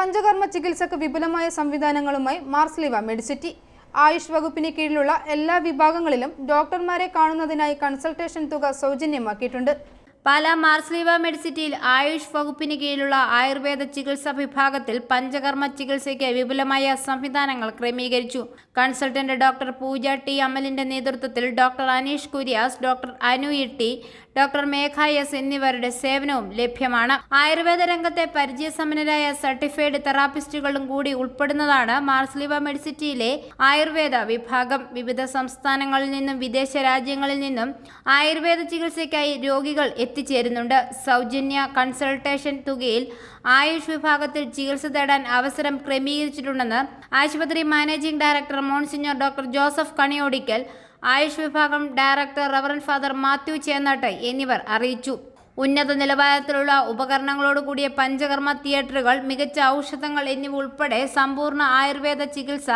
പഞ്ചകർമ്മ ചികിത്സക്ക് വിപുലമായ സംവിധാനങ്ങളുമായി മാർസ്ലിവ മെഡിസിറ്റി. ആയുഷ് വകുപ്പിന് കീഴിലുള്ള എല്ലാ വിഭാഗങ്ങളിലും ഡോക്ടർമാരെ കാണുന്നതിനായി കൺസൾട്ടേഷൻ തുക സൗജന്യമാക്കിയിട്ടുണ്ട്. പാലാ മാർസ്ലീവ മെഡിസിറ്റിയിൽ ആയുഷ് വകുപ്പിന് കീഴിലുള്ള ആയുർവേദ ചികിത്സാ വിഭാഗത്തിൽ പഞ്ചകർമ്മ ചികിത്സയ്ക്ക് വിപുലമായ സംവിധാനങ്ങൾ ക്രമീകരിച്ചു. കൺസൾട്ടന്റ് ഡോക്ടർ പൂജ ടി അമലിന്റെ നേതൃത്വത്തിൽ doctor Aneesh Kuriyas doctor Anu Itty doctor Megha S എന്നിവരുടെ സേവനവും ലഭ്യമാണ്. ആയുർവേദ രംഗത്തെ പരിചയസമ്പന്നരായ സർട്ടിഫൈഡ് തെറാപ്പിസ്റ്റുകളും കൂടി ഉൾപ്പെടുന്നതാണ് മാർസ്ലിവ മെഡിസിറ്റിയിലെ ആയുർവേദ വിഭാഗം. വിവിധ സംസ്ഥാനങ്ങളിൽ നിന്നും വിദേശ രാജ്യങ്ങളിൽ നിന്നും ആയുർവേദ ചികിത്സയ്ക്കായി രോഗികൾ എത്തിച്ചേരുന്നുണ്ട്. സൗജന്യ കൺസൾട്ടേഷൻ തുകയിൽ ആയുഷ് വിഭാഗത്തിൽ ചികിത്സ തേടാൻ അവസരം ക്രമീകരിച്ചിട്ടുണ്ടെന്ന് ആശുപത്രി managing director monsignor doctor Joseph Kaniyodickal Ayush വിഭാഗം director reverend father Mathew Chennattu എന്നിവർ അറിയിച്ചു. ഉന്നത നിലവാരത്തിലുള്ള ഉപകരണങ്ങളോടുകൂടിയ പഞ്ചകർമ്മ തിയേറ്ററുകൾ മികച്ച ഔഷധങ്ങൾ എന്നിവ ഉൾപ്പെടെ സമ്പൂർണ ആയുർവേദ ചികിത്സ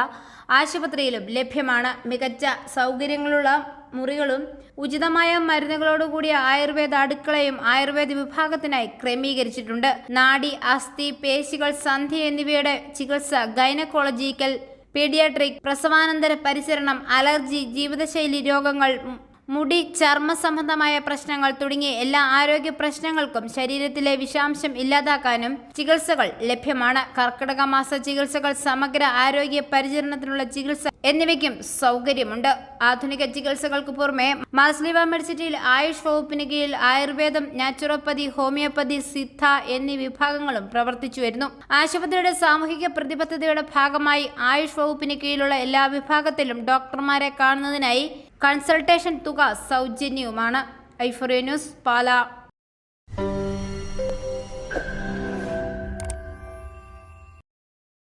ആശുപത്രിയിലും ലഭ്യമാണ്. മികച്ച സൗകര്യങ്ങളുള്ള മുറികളും ഉചിതമായ മരുന്നുകളോടുകൂടിയ ആയുർവേദ അടുക്കളയും ആയുർവേദ വിഭാഗത്തിനായി ക്രമീകരിച്ചിട്ടുണ്ട്. നാഡി അസ്ഥി പേശികൾ സന്ധി എന്നിവയുടെ ചികിത്സ ഗൈനക്കോളജിക്കൽ പീഡിയാട്രിക് പ്രസവാനന്തര പരിചരണം അലർജി ജീവിതശൈലി രോഗങ്ങൾ മുടി ചർമ്മ സംബന്ധമായ പ്രശ്നങ്ങൾ തുടങ്ങിയ എല്ലാ ആരോഗ്യ പ്രശ്നങ്ങൾക്കും ശരീരത്തിലെ വിഷാംശം ഇല്ലാതാക്കാനും ചികിത്സകൾ ലഭ്യമാണ്. കർക്കിടക മാസ ചികിത്സകൾ സമഗ്ര ആരോഗ്യ പരിചരണത്തിനുള്ള ചികിത്സ എന്നിവയ്ക്കും സൗകര്യമുണ്ട്. ആധുനിക ചികിത്സകൾക്ക് പുറമെ മാസ്ലിവ മെഡിസിറ്റിയിൽ ആയുഷ് വകുപ്പിന് കീഴിൽ ആയുർവേദം നാച്ചുറോപ്പതി ഹോമിയോപ്പതി സിദ്ധ എന്നീ വിഭാഗങ്ങളും പ്രവർത്തിച്ചു വരുന്നു. ആശുപത്രിയുടെ സാമൂഹിക പ്രതിബദ്ധതയുടെ ഭാഗമായി ആയുഷ് വകുപ്പിന് കീഴിലുള്ള എല്ലാ വിഭാഗത്തിലും ഡോക്ടർമാരെ കാണുന്നതിനായി കൺസൾട്ടേഷൻ തുക സൗജന്യവുമാണ്. ഐഫോറിയ ന്യൂസ് പാല.